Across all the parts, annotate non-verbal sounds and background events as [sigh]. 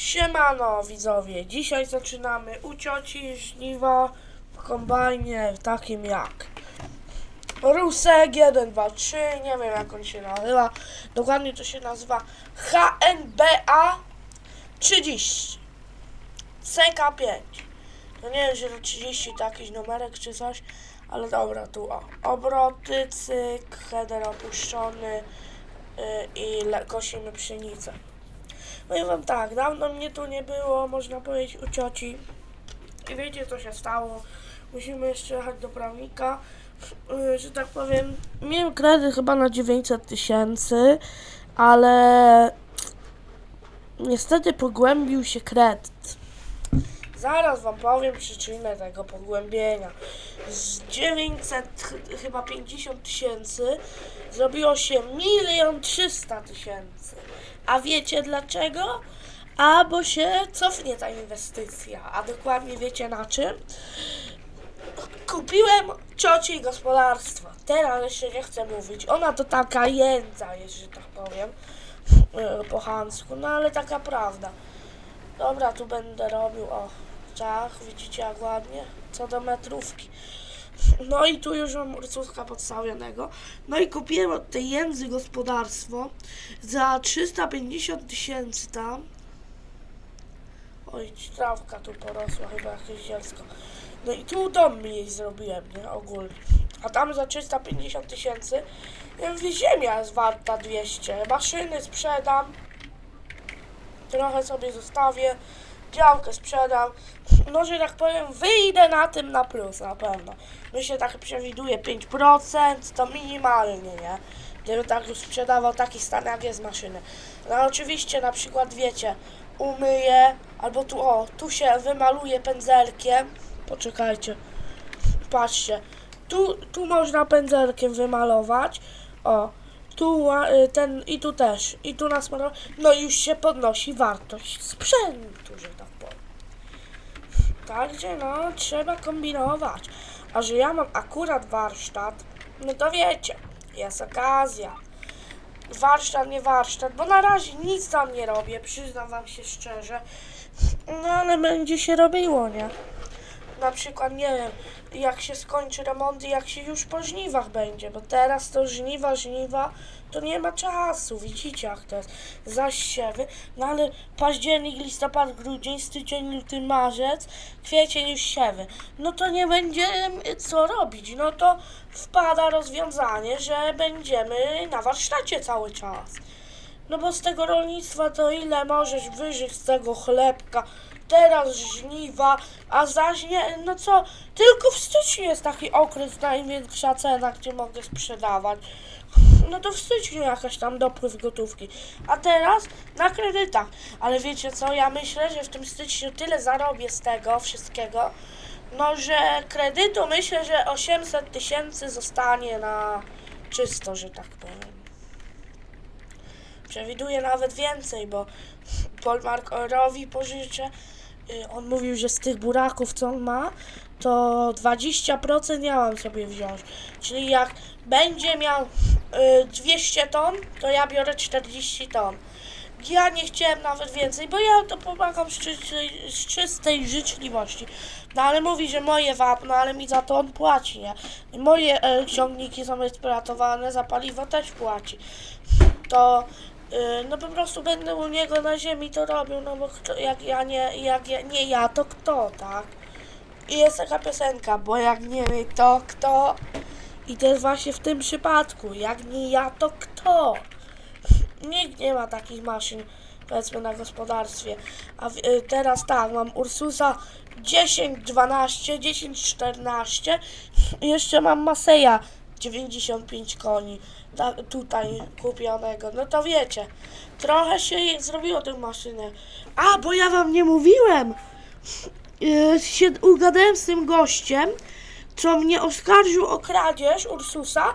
Siemano widzowie, dzisiaj zaczynamy u cioci żniwa w kombajnie takim jak Rusek 1, 2, 3, nie wiem jak on się nazywa, dokładnie to się nazywa HNBA 30 CK5 No nie wiem, że to 30 to jakiś numerek czy coś, ale dobra, tu o, obroty, cyk, header opuszczony yy, i kosimy pszenicę. Powiem wam tak, dawno mnie tu nie było, można powiedzieć, u cioci. I wiecie, co się stało. Musimy jeszcze jechać do prawnika. Yy, Że tak powiem, miałem kredyt chyba na 900 tysięcy, ale niestety pogłębił się kredyt. Zaraz wam powiem przyczynę tego pogłębienia. Z 900 ch- chyba 50 tysięcy zrobiło się milion 300 tysięcy. A wiecie dlaczego? A bo się cofnie ta inwestycja. A dokładnie wiecie na czym? Kupiłem cioci gospodarstwo. Teraz jeszcze nie chcę mówić. Ona to taka jędza że tak powiem. yy, Po chamsku. No ale taka prawda. Dobra, tu będę robił, o, czach, widzicie jak ładnie, co do metrówki. No i tu już mam ursuska podstawionego. No i kupiłem od tej jędzy gospodarstwo za 350 tysięcy tam. Oj, trawka tu porosła, chyba jakieś dziecko. No i tu dom jej zrobiłem, nie, ogólnie. A tam za 350 tysięcy, ziemia jest warta 200, maszyny sprzedam, trochę sobie zostawię, działkę sprzedam. No, że tak powiem, wyjdę na tym na plus, na pewno. Myślę, tak przewiduje 5%, to minimalnie, nie? Gdybym tak już sprzedawał taki stan, jak jest maszyny. No oczywiście, na przykład, wiecie, umyję, albo tu, o, tu się wymaluje pędzelkiem. Poczekajcie, patrzcie. Tu, tu można pędzelkiem wymalować. O, tu y, ten i tu też. I tu nas malo- No już się podnosi wartość sprzętu, że tak powiem. Także no, trzeba kombinować. A że ja mam akurat warsztat, no to wiecie, jest okazja. Warsztat, nie warsztat, bo na razie nic tam nie robię, przyznam wam się szczerze. No ale będzie się robiło, nie? Na przykład, nie wiem, jak się skończy remont i jak się już po żniwach będzie, bo teraz to żniwa, żniwa, to nie ma czasu, widzicie jak to jest, zaś siewy, no ale październik, listopad, grudzień, styczeń, luty, marzec, kwiecień już siewy, no to nie będzie em, co robić, no to wpada rozwiązanie, że będziemy na warsztacie cały czas. No bo z tego rolnictwa to ile możesz wyżyć z tego chlebka, teraz żniwa, a zaś nie, no co, tylko w styczniu jest taki okres, największa cena, gdzie mogę sprzedawać. No to w styczniu jakaś tam dopływ gotówki. A teraz na kredytach. Ale wiecie co, ja myślę, że w tym styczniu tyle zarobię z tego wszystkiego, no że kredytu myślę, że 800 tysięcy zostanie na czysto, że tak powiem. Przewiduję nawet więcej, bo Polmarkowi pożyczę. Y, On mówił, że z tych buraków, co on ma, to 20% ja mam sobie wziąć. Czyli jak będzie miał y, 200 ton, to ja biorę 40 ton. Ja nie chciałem nawet więcej, bo ja to pomagam z czystej, z czystej życzliwości. No ale mówi, że moje wapno, ale mi za to on płaci, nie? Moje e, ciągniki są eksploatowane, za paliwo też płaci. To y, no po prostu będę u niego na ziemi to robił, no bo kto, jak ja nie, jak ja, nie ja, to kto, tak? I jest taka piosenka, bo jak nie my, to kto? I jest właśnie w tym przypadku, jak nie ja, to kto? Nikt nie ma takich maszyn, powiedzmy, na gospodarstwie. A w, y, teraz tak, mam Ursusa 10, 12, 10, 14 i jeszcze mam Maseja 95 koni ta, tutaj kupionego. No to wiecie, trochę się zrobiło tę maszynę. A, bo ja wam nie mówiłem! Yy, się ugadałem z tym gościem, co mnie oskarżył o kradzież Ursusa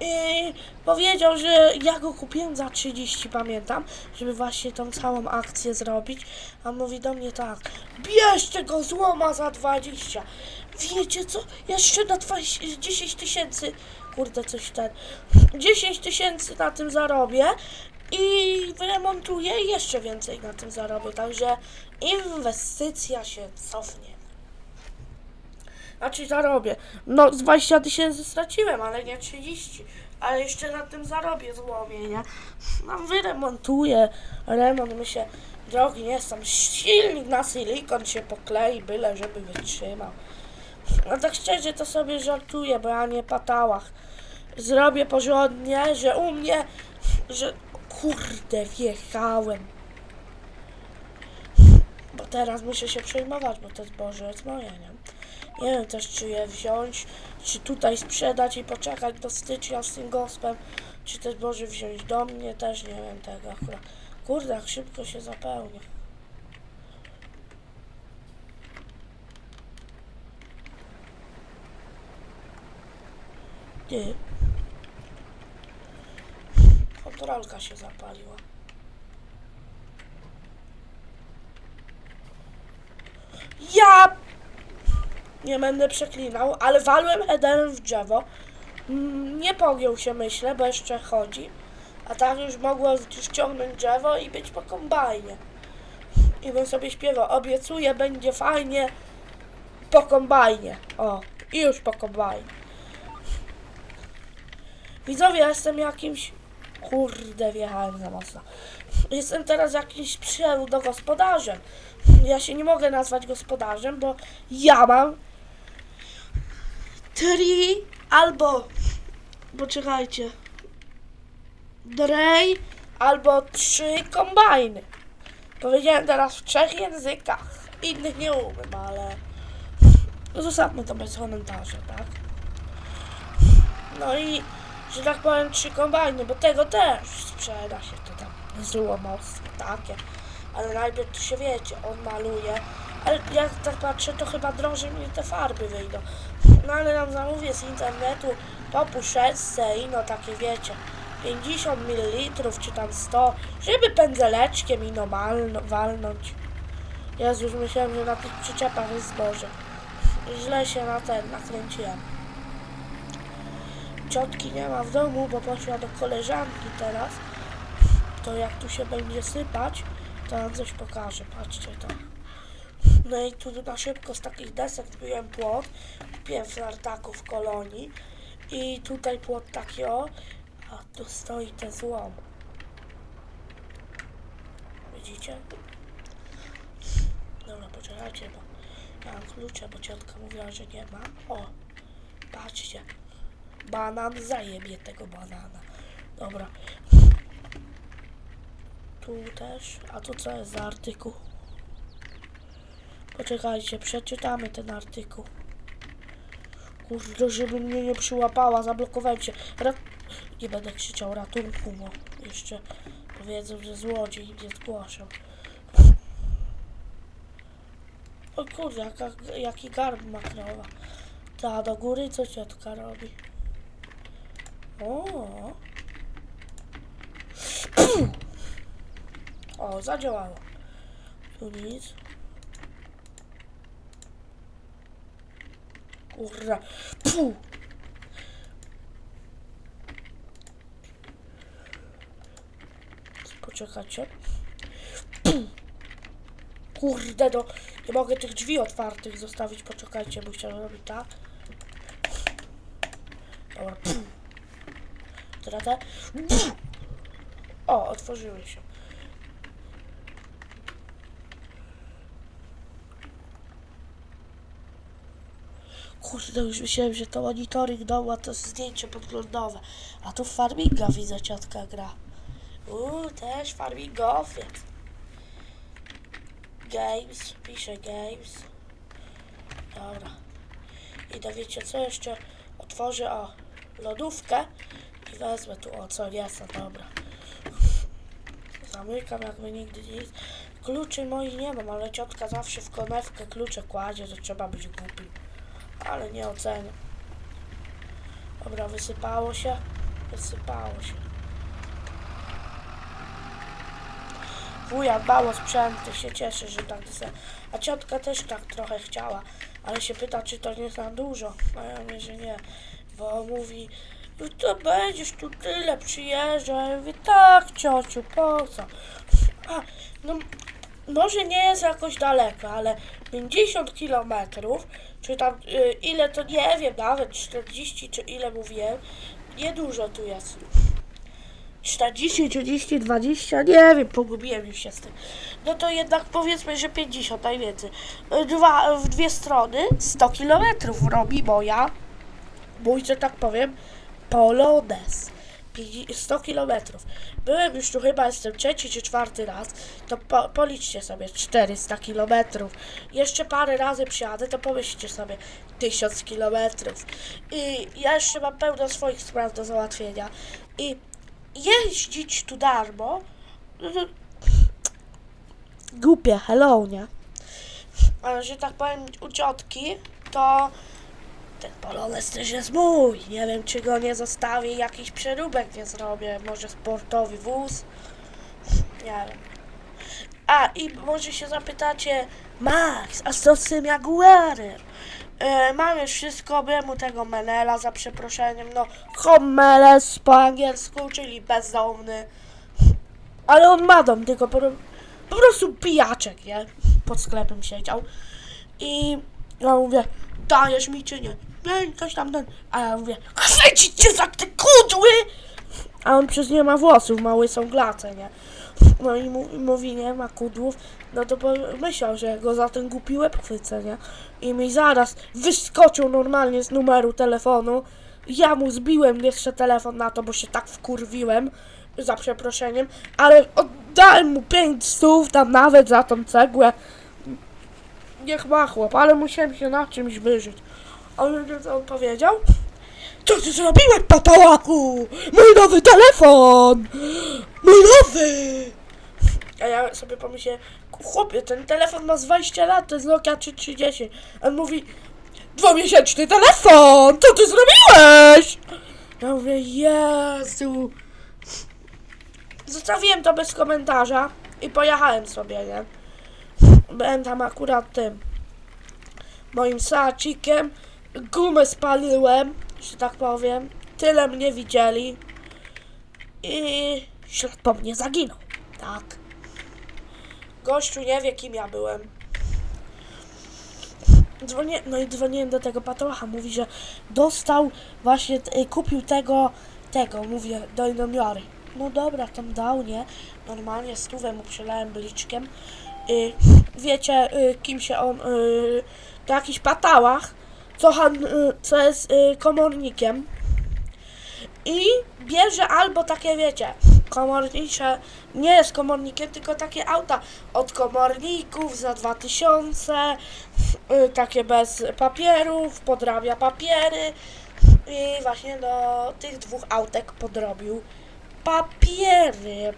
i powiedział, że ja go kupiłem za 30, pamiętam, żeby właśnie tą całą akcję zrobić. A mówi do mnie tak, bierz tego złoma za 20. Wiecie co? Jeszcze na 20, 10 tysięcy, kurde coś ten, 10 tysięcy na tym zarobię i wyremontuję i jeszcze więcej na tym zarobię. Także inwestycja się cofnie. Znaczy zarobię. No z 20 tysięcy straciłem, ale nie 30. Ale jeszcze na tym zarobię złomię, nie? No wyremontuję. Remont mi się drogi nie tam silnik na silikon się poklei, byle żeby wytrzymał. No tak szczerze to sobie żartuję, bo ja nie patałach. Zrobię porządnie, że u mnie, że kurde wjechałem. Bo teraz muszę się przejmować, bo to zboże jest moje, nie? Nie wiem też czy je wziąć, czy tutaj sprzedać i poczekać do stycznia z tym gospem, czy te zboże wziąć do mnie, też nie wiem tego akurat. Kurde, jak szybko się zapełnia. Ty. Kontrolka się zapaliła. Ja nie będę przeklinał, ale walłem headerem w drzewo. Mm, Nie pogiął się, myślę, bo jeszcze chodzi. A tak już mogło ściągnąć drzewo i być po kombajnie. I bym sobie śpiewał, obiecuję, będzie fajnie po kombajnie. O, i już po kombajnie. Widzowie, ja jestem jakimś... Kurde, wjechałem za mocno. Jestem teraz jakimś pseudo-gospodarzem. Ja się nie mogę nazwać gospodarzem, bo ja mam trzy albo... Poczekajcie. Drej albo trzy kombajny. Powiedziałem teraz w trzech językach. Innych nie umiem, ale... Zostawmy to bez komentarza, tak? No i, że tak powiem, trzy kombajny, bo tego też sprzeda się to tam złomostwo takie. Ale najpierw to się wiecie, on maluje. Ale jak tak patrzę, to chyba drożej mi te farby wyjdą. No ale nam zamówię z internetu po puszeczce i no takie wiecie, 50 ml czy tam 100, żeby pędzeleczkiem i no malno, walnąć. Jezu, już myślałem, że na tych przyczepach jest zboże. Źle się na ten nakręciłem. Ciotki nie ma w domu, bo poszła do koleżanki teraz. To jak tu się będzie sypać, to wam coś pokażę. Patrzcie to. No i tu na szybko z takich desek zbiłem płot. Kupiłem w Nartaku w kolonii. I tutaj płot taki o. A tu stoi ten złom. Widzicie? Dobra, poczekajcie, bo ja mam klucze, bo ciotka mówiła, że nie ma. O, patrzcie. Banan zajebie tego banana. Dobra. Tu też. A tu co jest za artykuł? Poczekajcie, przeczytamy ten artykuł. Kurde, żeby mnie nie przyłapała, zablokowałem się. Nie będę krzyczał ratunku, bo jeszcze powiedzą, że złodziej nie zgłaszał. O kurde, jaka, jaki garb ma krowa. Ta do góry co ciotka robi? O. [clears throat] O, zadziałało. Tu nic. Kurwa. Puh. Poczekajcie. Puh. Kurde, no. Nie mogę tych drzwi otwartych zostawić. Poczekajcie, bo chciałem robić tak. Dobra. Puh. Puh. O, otworzyły się. Kurde, już myślałem, że to monitoring domu, a to zdjęcie podglądowe. A tu farminga widzę, ciotka gra. Uuu, też farmingowiec. Games, pisze games. Dobra. I to wiecie co jeszcze? Otworzę o lodówkę wezmę tu o co jest, no dobra. Zamykam jakby nigdy nic. Kluczy moich nie mam, ale ciotka zawsze w konewkę klucze kładzie, to trzeba być głupim. Ale nie ocenię. Dobra, wysypało się. Wysypało się. Wuja dbał o sprzęty, się cieszy, że tak se. A ciotka też tak trochę chciała, ale się pyta, czy to nie za dużo. A ja mówię, że nie, bo mówi, to będziesz tu tyle przyjeżdżał. Ja mówię, tak ciociu, po co? A, no może nie jest jakoś daleko, ale 50 kilometrów, czy tam y, ile to nie wiem, nawet 40 czy ile mówiłem, niedużo tu jest. 40, 30, 20, nie wiem, pogubiłem już się z tym. No to jednak powiedzmy, że 50 najwięcej. Y, Dwa, w dwie strony 100 kilometrów robi moja, mój, że tak powiem, Polones. 50 100 kilometrów. Byłem już tu chyba, jestem trzeci czy czwarty raz, to po, policzcie sobie 400 kilometrów. Jeszcze parę razy przyjadę, to pomyślcie sobie 1000 kilometrów. I ja jeszcze mam pełno swoich spraw do załatwienia. I jeździć tu darmo, to głupie, hello, nie? Ale że tak powiem, u ciotki, to ten polones też jest mój. Nie wiem, czy go nie zostawię, jakiś przeróbek nie zrobię. Może sportowy wóz. Nie wiem. A, i może się zapytacie, Max, a co z tym Jaguarem? E, mam już wszystko, byłem tego Menela za przeproszeniem, no homeles po angielsku, czyli bezdomny. Ale on ma dom, tylko po, po prostu pijaczek, nie? Pod sklepem siedział. I ja mówię, dajesz mi czy nie? Nie, coś tam ten. A ja mówię, chwycić cię za te kudły! A on przez nie ma włosów, mały są glace, nie? No i mu, mówi, nie ma kudłów, no to myślał, że go za ten głupi łeb chwycę, nie? I mi zaraz wyskoczył normalnie z numeru telefonu. Ja mu zbiłem jeszcze telefon na to, bo się tak wkurwiłem, za przeproszeniem, ale oddałem mu pięć stów tam nawet za tą cegłę. Niech ma chłop, ale musiałem się na czymś wyżyć. On powiedział? Co ty zrobiłeś, patałaku? Mój nowy telefon! Mój nowy! A ja sobie pomyślałem, chłopie, ten telefon ma z 20 lat, to jest Nokia 330. A on mówi, dwumiesięczny telefon! Co ty zrobiłeś? Ja mówię, Jezu. Zostawiłem to bez komentarza i pojechałem sobie, nie? Byłem tam akurat tym moim sacikiem, gumę spaliłem, że tak powiem. Tyle mnie widzieli i ślad po mnie zaginął. Tak. Gościu nie wie, kim ja byłem. Dzwonię, no i dzwoniłem do tego patołacha, mówi, że dostał właśnie, y, kupił tego, tego, mówię, dojnomiary. No dobra, tam dał, nie? Normalnie stówę mu przelałem bliczkiem. Y, wiecie, y, kim się on, y, to jakiś patałach, co, y, co jest y, komornikiem. I bierze albo takie, wiecie, komornicze, nie jest komornikiem, tylko takie auta od komorników za 2000, y, takie bez papierów, podrabia papiery i właśnie do tych dwóch autek podrobił papiery.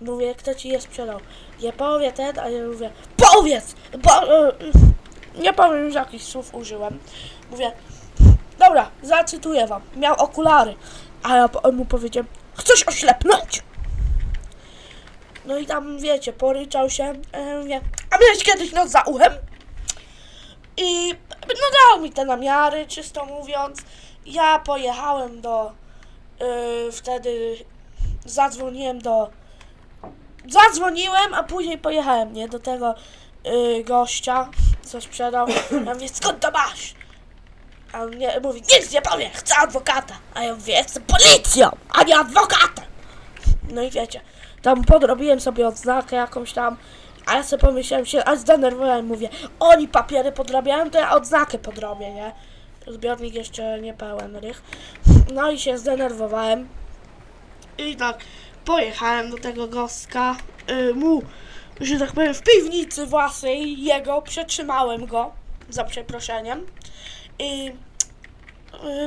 Mówię, kto ci je sprzedał? Nie powie ten, a ja mówię, powiedz! Bo, y, nie powiem już jakich słów użyłem. Mówię, dobra, zacytuję wam. Miał okulary, a ja mu powiedziałem, chcesz oślepnąć? No i tam, wiecie, poryczał się. E, mówię, a miałeś kiedyś noc za uchem? I no dał mi te namiary, czysto mówiąc. Ja pojechałem do, y, wtedy zadzwoniłem do, zadzwoniłem, a później pojechałem, nie, do tego y, gościa, co sprzedał. Ja mówię, skąd to masz? A on nie, mówi, nic nie powiem, chcę adwokata. A ja mówię, jestem policją, a nie adwokatem. No i wiecie, tam podrobiłem sobie odznakę jakąś tam, a ja sobie pomyślałem się, a zdenerwowałem, mówię, oni papiery podrabiają, to ja odznakę podrobię, nie? Zbiornik jeszcze nie pełen rych. No i się zdenerwowałem. I tak pojechałem do tego gostka, y, mu, że tak powiem, w piwnicy własnej jego, przetrzymałem go, za przeproszeniem. I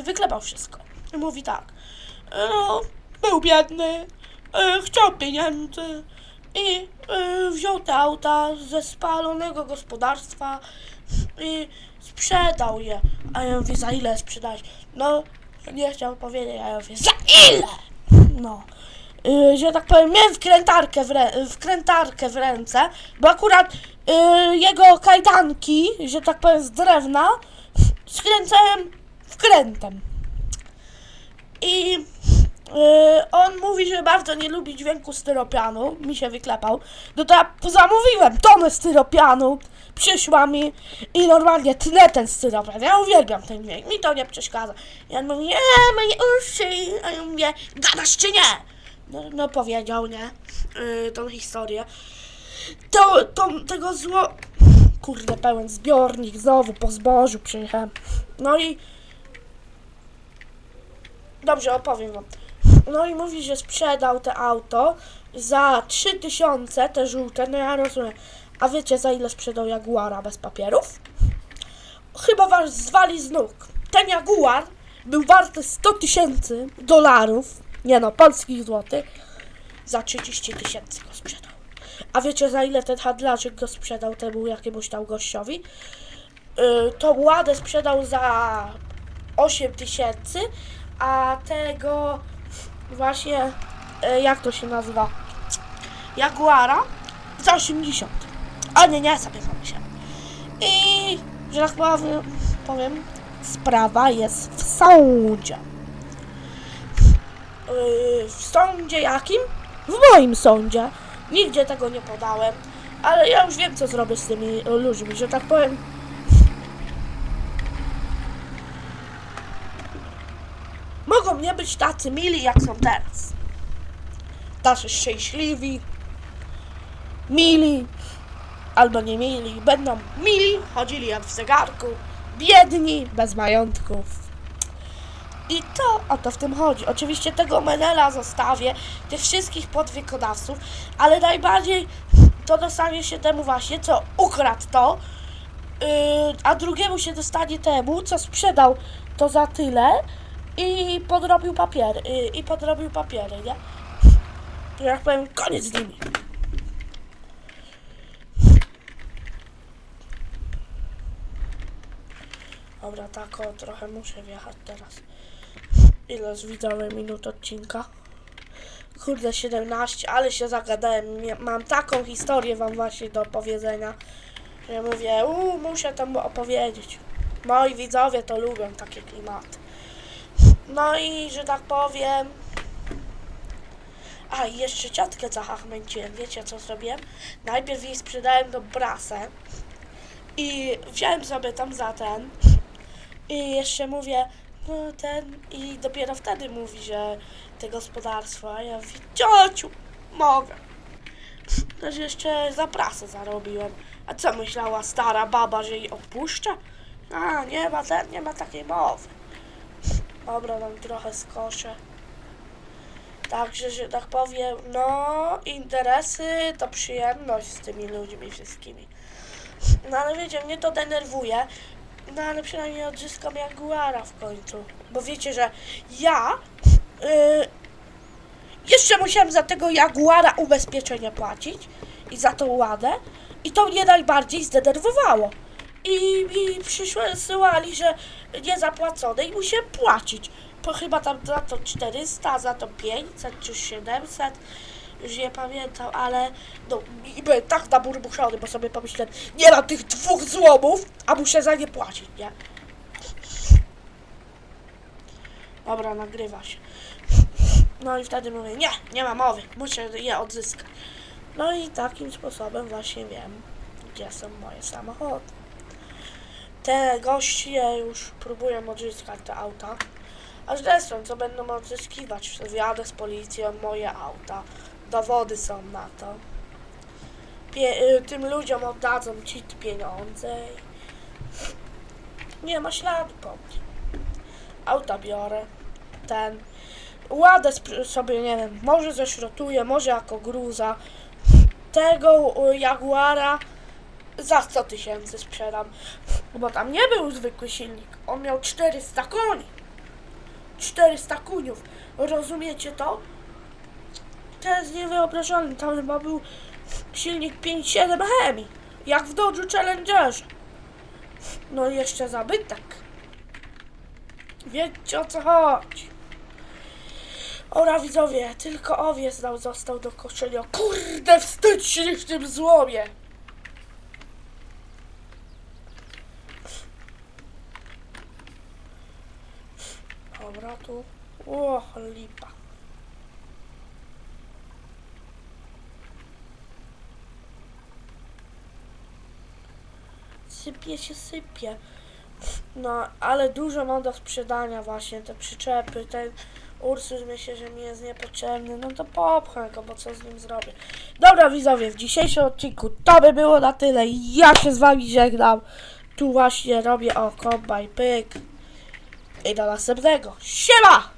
wyklepał wszystko. Mówi tak, no, był biedny, y, chciał pieniędzy i y, wziął te auta ze spalonego gospodarstwa i sprzedał je. A ja mówię, za ile sprzedałeś? No, nie chciał powiedzieć, a ja mówię, za ile? No. Y, że tak powiem, miałem wkrętarkę w, rę- wkrętarkę w ręce, bo akurat y, jego kajdanki, że tak powiem, z drewna, skręcałem wkrętem. I yy, on mówi, że bardzo nie lubi dźwięku styropianu. Mi się wyklepał. No to ja zamówiłem tonę styropianu. Przyszła mi i normalnie tnę ten styropian. Ja uwielbiam ten dźwięk. Mi to nie przeszkadza. I on mówi, nie, moje uszy. A ja mówię, gadasz czy nie? No, no powiedział, nie? Yy, tą historię. To, to, tego zło... Kurde, pełen zbiornik, znowu po zbożu przyjechałem. No i... Dobrze, opowiem wam. No i mówi, że sprzedał te auto za 3000, te żółte, no ja rozumiem. A wiecie za ile sprzedał Jaguara bez papierów? Chyba was zwali z nóg. Ten Jaguar był warty 100 tysięcy dolarów, nie no, polskich złotych, za 30 tysięcy go sprzedał. A wiecie za ile ten handlarzyk go sprzedał temu jakiemuś tam gościowi? Yy, to Ładę sprzedał za 8 tysięcy, a tego właśnie, yy, jak to się nazywa? Jaguara za 80. A nie, nie, sobie pomyślałem. I, że tak powiem, powiem sprawa jest w sądzie. Yy, w sądzie jakim? W moim sądzie. Nigdzie tego nie podałem, ale ja już wiem, co zrobię z tymi e, ludźmi, że tak powiem. Nie być tacy mili, jak są teraz. Tacy szczęśliwi, mili, albo nie mili. Będą mili, chodzili jak w zegarku, biedni, bez majątków. I to o to w tym chodzi. Oczywiście tego Menela zostawię, tych wszystkich podwykonawców, ale najbardziej to dostanie się temu właśnie, co ukradł to, yy, a drugiemu się dostanie temu, co sprzedał to za tyle i podrobił papiery, yy, i podrobił papiery, nie? Jak powiem, koniec z nimi. Dobra, tak o, trochę muszę wjechać teraz. Ile z widzowie minut odcinka? Kurde, 17, ale się zagadałem. Mam taką historię wam właśnie do opowiedzenia, że mówię, uuu, muszę tam opowiedzieć. Moi widzowie to lubią takie klimaty. No i, że tak powiem... A, i jeszcze ciotkę zahachmęciłem. Wiecie, co zrobiłem? Najpierw jej sprzedałem do brasę i wziąłem sobie tam za ten i jeszcze mówię, no ten, i dopiero wtedy mówi, że te gospodarstwo, a ja mówię, ciociu, mogę. Też jeszcze za prasę zarobiłem. A co myślała stara baba, że jej odpuszcza? A, nie ma, ten, nie ma takiej mowy. Dobra, tam trochę skoszę. Także, że tak powiem, no, interesy to przyjemność z tymi ludźmi wszystkimi. No ale wiecie, mnie to denerwuje, no ale przynajmniej odzyskam Jaguara w końcu. Bo wiecie, że ja yy, jeszcze musiałem za tego Jaguara ubezpieczenie płacić i za tą ładę. I to mnie najbardziej zdenerwowało. I, i przysyłali, że niezapłacone i musiałem płacić. Po chyba tam za to 400, za to 500 czy 700. Już nie pamiętam, ale no i byłem tak naburmuszony, bo sobie pomyślałem, nie mam tych dwóch złomów, a muszę za nie płacić, nie? Dobra, nagrywa się. No i wtedy mówię, nie, nie ma mowy, muszę je odzyskać. No i takim sposobem właśnie wiem, gdzie są moje samochody. Te goście już próbują odzyskać te auta. A zresztą, co będą odzyskiwać? Wyjadę z policją moje auta. Dowody są na to. Pie- y, tym ludziom oddadzą ci pieniądze. Nie ma śladu po mnie. Auta biorę. Ten. Ładę sobie, nie wiem, może zeszrotuję, może jako gruza. Tego y, Jaguara za 100 tysięcy sprzedam. Bo tam nie był zwykły silnik. On miał 400 koni. 400 kuniów. Rozumiecie to? To jest niewyobrażalne. Tam chyba był silnik 5.7 Hemi. Jak w Dodge Challengerze. No i jeszcze zabytek. Wiecie o co chodzi. Ora widzowie, tylko owiec został do koszenia. Kurde, wstydź się w tym złomie. Dobra, tu O, lipa. Sypie się, sypie. No, ale dużo mam do sprzedania właśnie, te przyczepy, ten Ursus myślę, że mi jest niepotrzebny, no to popchnę go, bo co z nim zrobię. Dobra widzowie, w dzisiejszym odcinku to by było na tyle, ja się z wami żegnam. Tu właśnie robię o kombaj pyk. I do następnego. Siema!